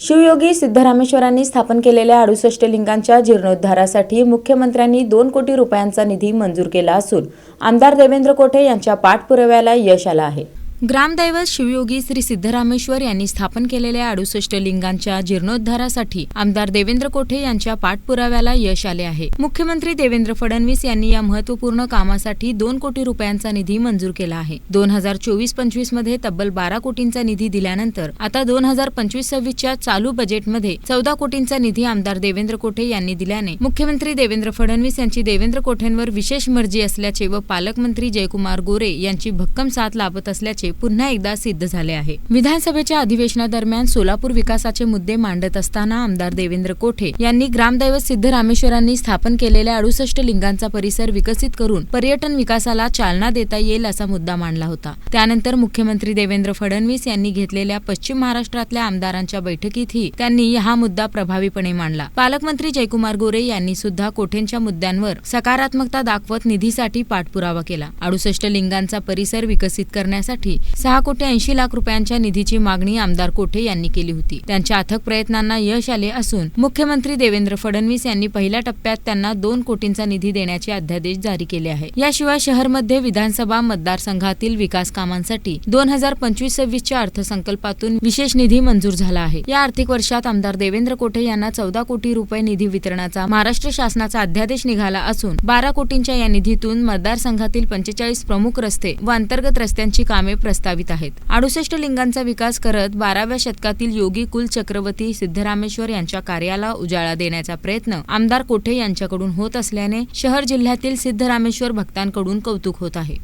शिवयोगी सिद्धरामेश्वरांनी स्थापन केलेल्या अडुसष्ट लिंगांच्या जीर्णोद्धारासाठी मुख्यमंत्र्यांनी दोन कोटी रुपयांचा निधी मंजूर केला असून आमदार देवेंद्र कोठे यांच्या पाठपुराव्याला यश आलं आहे. ग्रामदैवत शिवयोगी श्री सिद्धरामेश्वर यांनी स्थापन केलेल्या अडुसष्ट लिंगांच्या जीर्णोद्धारासाठी आमदार देवेंद्र कोठे यांच्या पाठपुराव्याला यश आले आहे. मुख्यमंत्री देवेंद्र फडणवीस यांनी या महत्त्वपूर्ण कामासाठी दोन कोटी रुपयांचा निधी मंजूर केला आहे. दोन हजार चोवीस पंचवीसमध्ये तब्बल बारा कोटींचा निधी दिल्यानंतर आता दोन हजार पंचवीस सव्वीसच्या चालू बजेटमध्ये चौदा कोटींचा निधी आमदार देवेंद्र कोठे यांनी दिल्याने मुख्यमंत्री देवेंद्र फडणवीस यांची देवेंद्र कोठेंवर विशेष मर्जी असल्याचे व पालकमंत्री जयकुमार गोरे यांची भक्कम साथ लाभत असल्याचे पुन्हा एकदा सिद्ध झाले आहे. विधानसभेच्या अधिवेशनादरम्यान सोलापूर विकासाचे मुद्दे मांडत असताना आमदार देवेंद्र कोठे यांनी ग्रामदैवत सिद्धरामेश्वरांनी स्थापन केलेल्या अडुसष्ट लिंगांचा परिसर विकसित करून पर्यटन विकासाला चालना देता येईल असा मुद्दा मांडला होता. त्यानंतर मुख्यमंत्री देवेंद्र फडणवीस यांनी घेतलेल्या पश्चिम महाराष्ट्रातल्या आमदारांच्या बैठकीतही त्यांनी हा मुद्दा प्रभावीपणे मांडला. पालकमंत्री जयकुमार गोरे यांनी सुद्धा कोठेंच्या मुद्द्यांवर सकारात्मकता दाखवत निधीसाठी पाठपुरावा केला. अडुसष्ट लिंगांचा परिसर विकसित करण्यासाठी करण्यासाठी सहा कोटी ऐंशी लाख रुपयांच्या निधीची मागणी आमदार कोठे यांनी केली होती. त्यांच्या अथक प्रयत्नांना यश आले असून मुख्यमंत्री देवेंद्र फडणवीस यांनी पहिल्या टप्प्यात त्यांना दोन कोटींचा निधी देण्याचे अध्यादेश जारी केले आहे. याशिवाय शहरमध्ये विधानसभा मतदारसंघातील विकास कामांसाठी दोन हजार पंचवीस सव्वीसच्या अर्थसंकल्पातून विशेष निधी मंजूर झाला आहे. या आर्थिक वर्षात आमदार देवेंद्र कोठे यांना चौदा कोटी रुपये निधी वितरणाचा महाराष्ट्र शासनाचा अध्यादेश निघाला असून बारा कोटींच्या या निधीतून मतदारसंघातील पंचेचाळीस प्रमुख रस्ते व अंतर्गत रस्त्यांची कामे प्रस्तावित आहेत. अडुसष्ट लिंगांचा विकास करत बाराव्या शतकातील योगी कुल चक्रवर्ती सिद्धरामेश्वर यांच्या कार्याला उजाळा देण्याचा प्रयत्न आमदार कोठे यांच्याकडून होत असल्याने शहर जिल्ह्यातील सिद्धरामेश्वर भक्तांकडून कौतुक होत आहे.